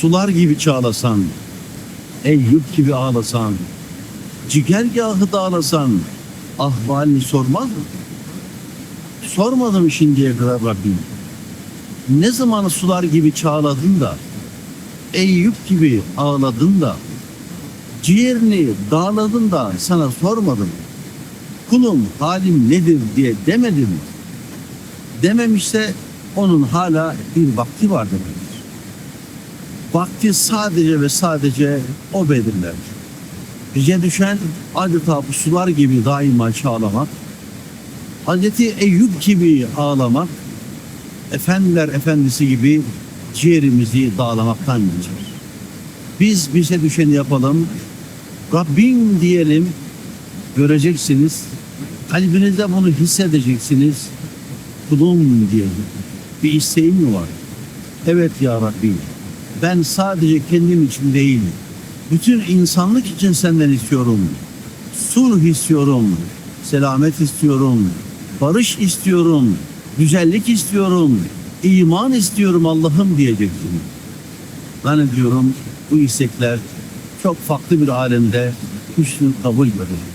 sular gibi çağlasan, Eyüp gibi ağlasan, cigergahı dağlasan, ahvalini sormaz mı? Sormadım şimdiye kadar Rabbim. Ne zaman sular gibi çağladın da, Eyüp gibi ağladın da, ciğerini dağladın da sana sormadım. Kulum halim nedir diye demedim. Dememişse onun hala bir vakti var demektir. Vakti sadece ve sadece o belirler. Bize düşen adeta bu sular gibi daima çağlamak, Hazreti Eyüp gibi ağlamak, efendiler efendisi gibi ciğerimizi dağlamaktan geçer. Biz bize düşeni yapalım, Rabbim diyelim, göreceksiniz, kalbinizde bunu hissedeceksiniz, kulum diyelim. Bir isteğin mi var? Evet ya Rabbi, ben sadece kendim için değil, bütün insanlık için senden istiyorum. Sulh istiyorum, selamet istiyorum, barış istiyorum, güzellik istiyorum, iman istiyorum Allah'ım diyeceksin. Ben diyorum bu istekler çok farklı bir alemde hüsnü kabul verir.